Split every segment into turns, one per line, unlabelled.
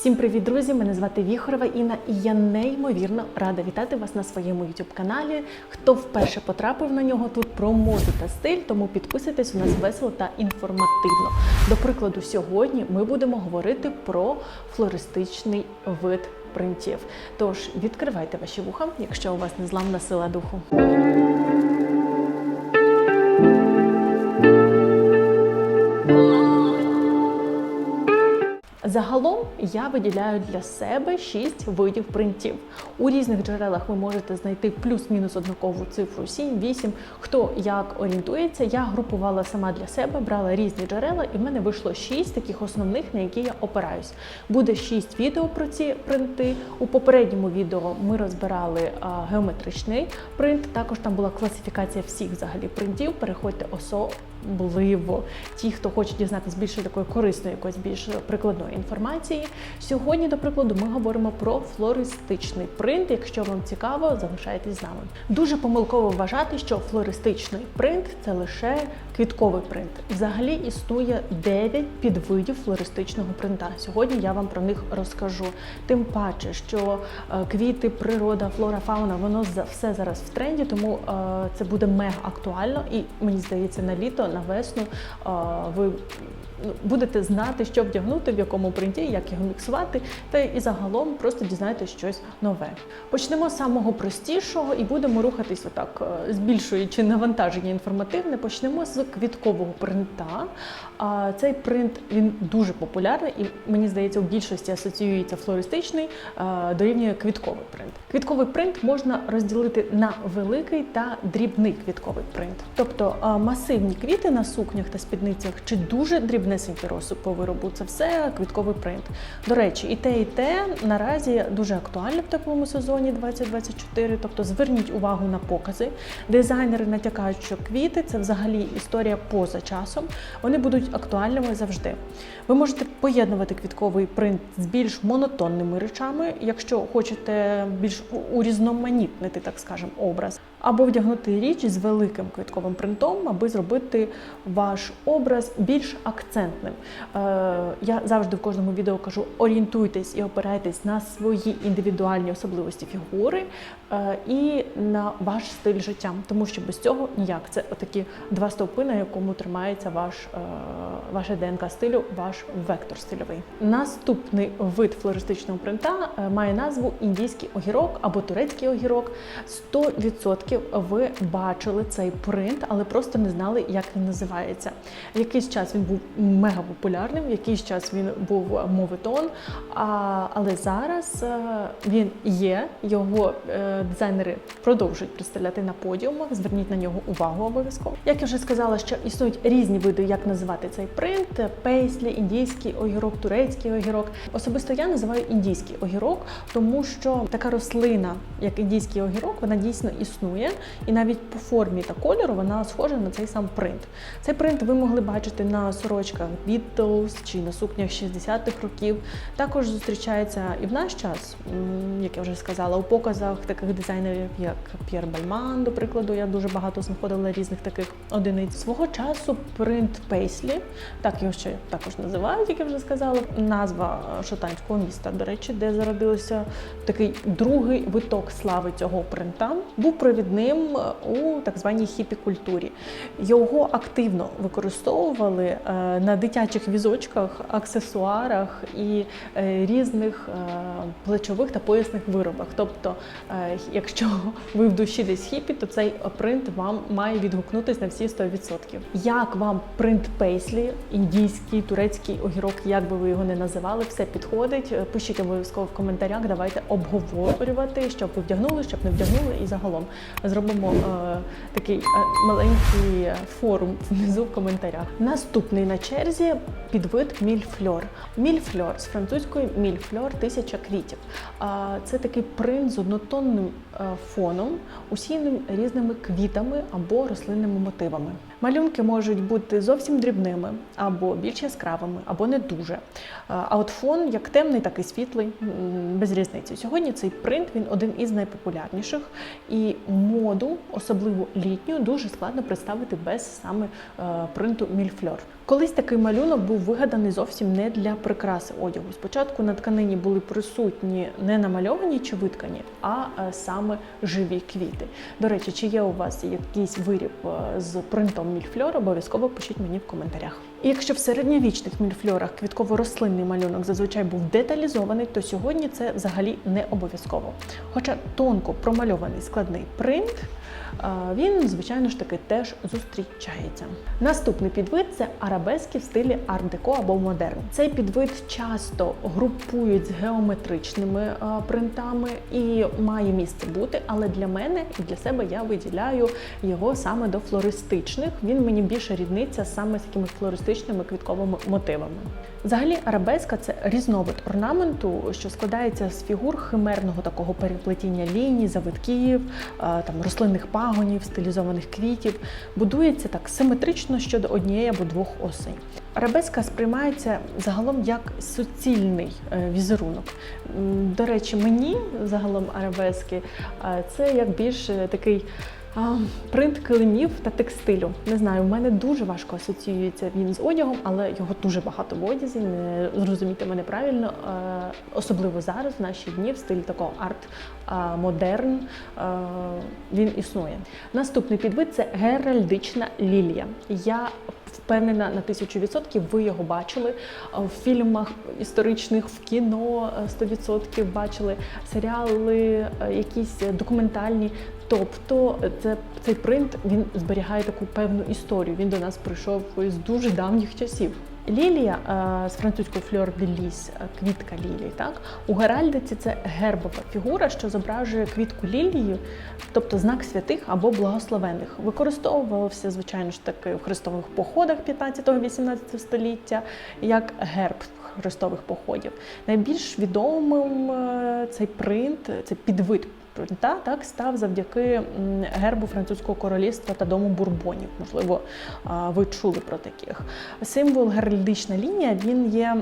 Всім привіт, друзі! Мене звати Віхорова Інна, і я неймовірно рада вітати вас на своєму youtube каналі. Хто вперше потрапив на нього тут про моду та стиль, тому підписуйтесь у нас весело та інформативно. До прикладу, сьогодні ми будемо говорити про флористичний вид принтів. Тож відкривайте ваші вуха, якщо у вас незламна сила духу. Загалом я виділяю для себе 6 видів принтів. У різних джерелах ви можете знайти плюс-мінус однакову цифру 7-8. Хто як орієнтується, я групувала сама для себе, брала різні джерела, і в мене вийшло 6 таких основних, на які я опираюсь. Буде 6 відео про ці принти. У попередньому відео ми розбирали геометричний принт. Також там була класифікація всіх взагалі принтів. Переходьте особливо. Ті, хто хоче дізнатися більше такої корисної, якоїсь більш прикладної інформації. Сьогодні, до прикладу, ми говоримо про флористичний принт. Якщо вам цікаво, залишайтесь з нами. Дуже помилково вважати, що флористичний принт це лише квітковий принт. Взагалі існує 9 підвидів флористичного принта. Сьогодні я вам про них розкажу. Тим паче, що е, квіти, природа, флора, фауна, воно все зараз в тренді, тому е, це буде мега актуально. І мені здається, на літо, на весну ви будете знати, що вдягнути, в якому принті, як його міксувати, та і загалом просто дізнаєтесь щось нове. Почнемо з самого простішого і будемо рухатись отак, е, збільшуючи навантаження інформативне. Почнемо з квіткового принта. Цей принт він дуже популярний і мені здається, у більшості асоціюється флористичний, е, дорівнює квітковий принт. Квітковий принт можна розділити на великий та дрібний квітковий принт. Тобто е, масивні квіти на сукнях та спідницях чи дуже дрібнесенький розсип по виробу це все квітковий принт. До речі, і те, і те наразі дуже актуально в теплому сезоні 2024. Тобто зверніть увагу на покази. Дизайнери натякають, що квіти це взагалі історія поза часом. Вони будуть актуальними завжди. Ви можете поєднувати квітковий принт з більш монотонними речами, якщо хочете більш урізноманітнити, так скажемо, образ. Або вдягнути річ з великим квітковим принтом, аби зробити ваш образ більш акцентним. Е, я завжди в кожному відео кажу: орієнтуйтесь і опирайтесь на свої індивідуальні особливості фігури е, і на ваш стиль життя, тому що без цього ніяк. Це отакі два стовпи, на якому тримається ваш, е, ваша ДНК стилю, ваш вектор стильовий. Наступний вид флористичного принта має назву індійський огірок або турецький огірок. 100% ви бачили цей принт, але просто не знали, як він називається. Якийсь час він був мега популярним, якийсь час він був моветон. Але зараз е, він є. Його е, дизайнери продовжують представляти на подіумах. Зверніть на нього увагу обов'язково. Як я вже сказала, що існують різні види, як називати цей принт: пейслі, індійський огірок, турецький огірок. Особисто я називаю індійський огірок, тому що така рослина, як індійський огірок, вона дійсно існує, і навіть по формі та кольору вона схожа на цей сам принт. Цей принт ви могли бачити на сорочках Beatles чи на сукнях 60-х років. Також зустрічається і в наш час, як я вже сказала, у показах таких дизайнерів, як П'єр Бальман, до прикладу, я дуже багато знаходила різних таких одиниць. Свого часу принт Пейслі, так його ще також називають, як я вже сказала. Назва шотанського міста, до речі, де зародився такий другий виток слави цього принта, був провідним у так званій хіпі-культурі. Його активно використовували е, на дитячих візочках, аксесуарах і е, різних е, плечових та поясних виробах. Тобто, е, якщо ви в душі десь хіпі, то цей принт вам має відгукнутись на всі 100%. Як вам принт пейслі, індійський, турецький огірок, як би ви його не називали, все підходить. Е, Пишіть обов'язково в коментарях. Давайте обговорювати, щоб ви вдягнули, щоб не вдягнули, і загалом зробимо е, такий е, маленький форум внизу в коментарях. Наступний на черзі підвид мільфльор. Мільфльор з французької мільфльор тисяча квітів. Е, Це такий принт з однотонним е, фоном, усіяним різними квітами або рослинними мотивами. Малюнки можуть бути зовсім дрібними, або більш яскравими, або не дуже. А от фон як темний, так і світлий, без різниці. Сьогодні цей принт він один із найпопулярніших, і моду, особливо літню, дуже складно представити без саме е, принту мільфльор. Колись такий малюнок був вигаданий зовсім не для прикраси одягу. Спочатку на тканині були присутні не намальовані чи виткані, а е, саме живі квіти. До речі, чи є у вас якийсь виріб е, з принтом мільфльор, обов'язково пишіть мені в коментарях. І якщо в середньовічних мільфльорах квітково-рослинний малюнок зазвичай був деталізований, то сьогодні це взагалі не обов'язково. Хоча тонко промальований складний принт. Він, звичайно ж таки, теж зустрічається. Наступний підвид це арабески в стилі арт-деко або модерн. Цей підвид часто групують з геометричними принтами і має місце бути, але для мене і для себе я виділяю його саме до флористичних. Він мені більше рідниться саме з такими флористичними квітковими мотивами. Взагалі, арабеска це різновид орнаменту, що складається з фігур химерного такого переплетіння ліній, завитків, там рослинних пагонів, стилізованих квітів. Будується так симетрично щодо однієї або двох осей. Арабеска сприймається загалом як суцільний е, візерунок. До речі, мені загалом арабески е, це як більш е, такий. Принт килимів та текстилю. Не знаю, в мене дуже важко асоціюється він з одягом, але його дуже багато в одязі. Не зрозумійте мене правильно, е, особливо зараз, в наші дні, в стилі такого арт-модерн він існує. Наступний підвид це геральдична лілія. Я впевнена на тисячу відсотків, ви його бачили в фільмах історичних, в кіно е, 100% бачили, серіали, е, якісь документальні. Тобто це цей принт він зберігає таку певну історію. Він до нас прийшов з дуже давніх часів. Лілія е, з французької фльор де ліс, е, квітка лілії. Так у геральдиці це гербова фігура, що зображує квітку лілії, тобто знак святих або благословених. Використовувався, звичайно ж таки, в хрестових походах 15-18 століття як герб хрестових походів. Найбільш відомим е, цей принт, цей підвид принта так став завдяки гербу французького королівства та дому бурбонів. Можливо, ви чули про таких. Символ геральдична лінія він є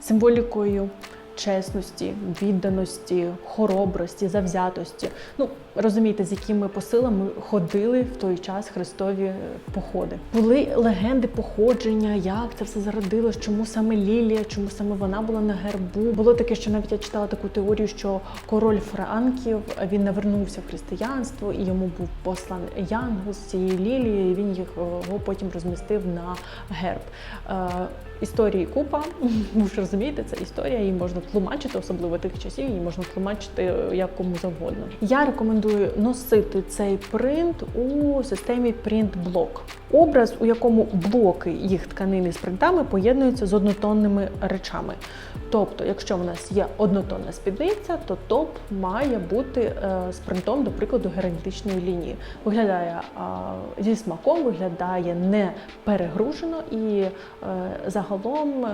символікою. Чесності, відданості, хоробрості, завзятості. Ну розумієте, з якими посилами ходили в той час хрестові е, походи. Були легенди походження, як це все зародилось, чому саме Лілія, чому саме вона була на гербу. Було таке, що навіть я читала таку теорію, що король Франків він навернувся в християнство, і йому був послан янгол з цієї лілії. і Він його потім розмістив на герб. Е, Історії купа, ви ж розумієте, це історія, її можна тлумачити, особливо тих часів, її можна тлумачити е, як кому завгодно. Я рекомендую носити цей принт у системі Block. Образ, у якому блоки їх тканини з принтами поєднуються з однотонними речами. Тобто, якщо в нас є однотонна спідниця, то топ має бути е, з принтом, до прикладу, геральдичної лінії. Виглядає е, зі смаком, виглядає не перегружено і загалом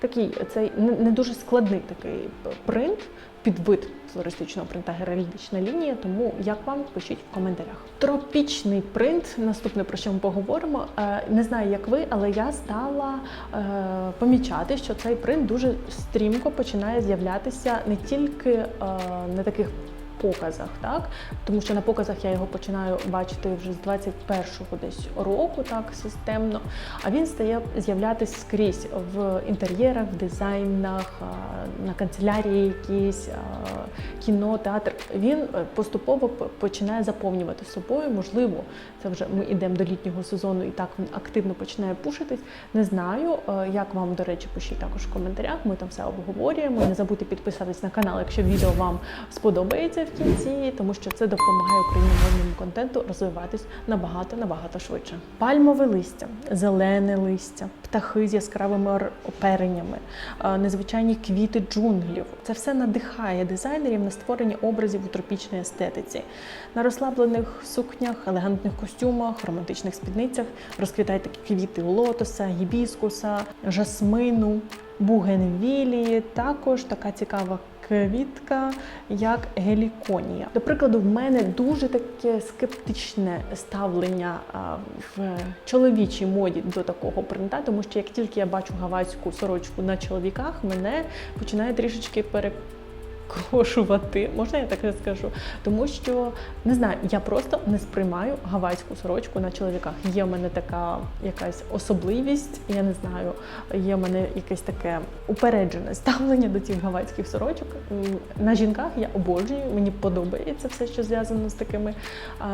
такий цей не, дуже складний такий принт, підвид флористичного принта геральдична лінія. Тому як вам пишіть в коментарях. Тропічний принт. Наступне про що ми поговоримо. Е, Не знаю, як ви, але я стала е, помічати, що цей принт дуже стрімко починає з'являтися не тільки е, на таких показах, так тому що на показах я його починаю бачити вже з 21-го десь року, так системно. А він стає з'являтися скрізь в інтер'єрах, в дизайнах, на канцелярії якісь, кіно, театр. Він е, поступово починає заповнювати собою. Можливо, це вже ми йдемо до літнього сезону і так він активно починає пушитись. Не знаю, е, як вам, до речі, пишіть також в коментарях. Ми там все обговорюємо. Не забудьте підписатись на канал, якщо відео вам сподобається кінці, тому що це допомагає україномовному контенту розвиватись набагато набагато швидше. Пальмове листя, зелене листя, птахи з яскравими опереннями, е, незвичайні квіти джунглів. Це все надихає дизайнерів на створення образів у тропічній естетиці. На розслаблених сукнях, елегантних костюмах, романтичних спідницях розквітають такі квіти лотоса, гібіскуса, жасмину. бугенвілії, також така цікава квітка, як геліконія. До прикладу, в мене дуже таке скептичне ставлення в чоловічій моді до такого принта, тому що як тільки я бачу гавайську сорочку на чоловіках, мене починає трішечки перекошувати, можна я так скажу, тому що не знаю, я просто не сприймаю гавайську сорочку на чоловіках. Є в мене така якась особливість, я не знаю, є в мене якесь таке упереджене ставлення до цих гавайських сорочок. На жінках я обожнюю, мені подобається все, що зв'язано з такими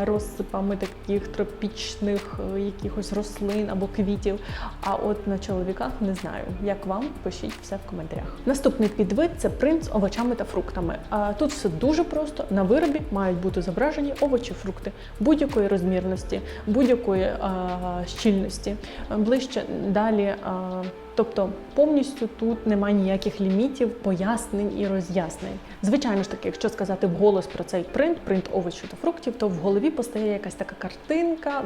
розсипами таких тропічних е, якихось рослин або квітів. А от на чоловіках не знаю. Як вам? Пишіть все в коментарях. Наступний підвид це принт з овочами та фруктами. А тут все дуже просто. На виробі мають бути зображені овочі, фрукти будь-якої розмірності, будь-якої щільності. Ближче далі. Тобто повністю тут немає ніяких лімітів, пояснень і роз'яснень. Звичайно ж таки, якщо сказати вголос про цей принт, принт овочів та фруктів, то в голові постає якась така картинка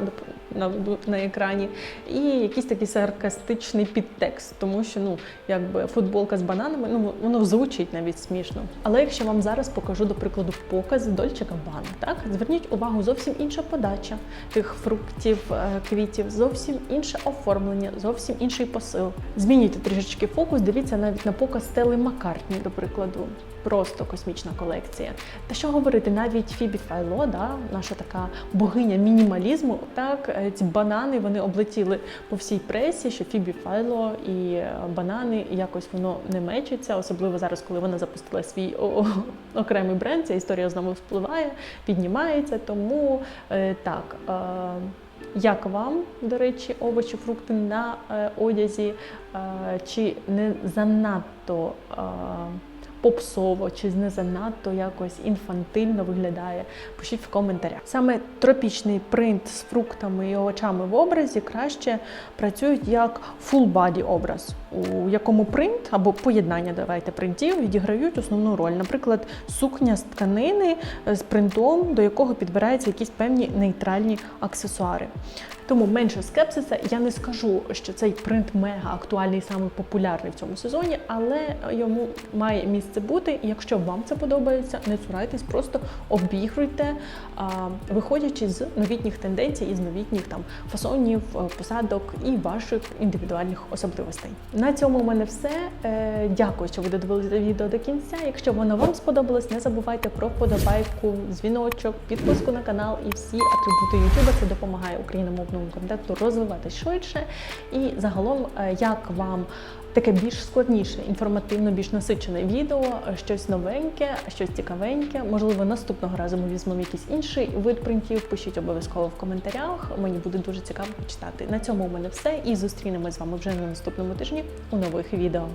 на, на екрані і якийсь такий саркастичний підтекст, тому що ну якби футболка з бананами, ну воно звучить навіть смішно. Але якщо вам зараз покажу до прикладу показ Дольче Габбана, так зверніть увагу, зовсім інша подача тих фруктів, е, квітів, зовсім інше оформлення, зовсім інший посил. Змінюйте трішечки фокус, дивіться навіть на показ Стели Маккартні, до прикладу. Просто космічна колекція. Та що говорити, навіть Фібі Файло, да, наша така богиня мінімалізму, так е, ці банани вони облетіли по всій пресі, що Фібі Файло і е, банани якось воно не мечиться, особливо зараз, коли вона запустила свій окремий бренд. Ця історія знову впливає, піднімається. Тому е, так. Як вам, до речі, овочі, фрукти на е, одязі, е, чи не занадто е, попсово, чи не занадто якось інфантильно виглядає? Пишіть в коментарях. Саме тропічний принт з фруктами і овочами в образі краще працюють як full body образ, у якому принт або поєднання давайте принтів відіграють основну роль. Наприклад, сукня з тканини е, з принтом, до якого підбираються якісь певні нейтральні аксесуари. Тому менше скепсиса. Я не скажу, що цей принт мега актуальний, саме популярний в цьому сезоні, але йому має місце бути. Якщо вам це подобається, не цурайтесь, просто обігруйте, виходячи з новітніх тенденцій і з новітніх там фасонів, е, посадок і ваших індивідуальних особливостей. На цьому у мене все. Е, Дякую, що ви додивилися відео до кінця. Якщо воно вам сподобалось, не забувайте про вподобайку, дзвіночок, підписку на канал і всі атрибути YouTube. Це допомагає україномовному контенту розвиватись швидше. І загалом, е, як вам таке більш складніше, інформативно, більш насичене відео, щось новеньке, щось цікавеньке. Можливо, наступного разу ми візьмемо якийсь інший вид принтів. Пишіть обов'язково в коментарях. Мені буде дуже цікаво почитати. На цьому у мене все. І зустрінемось з вами вже на наступному тижні у нових відео.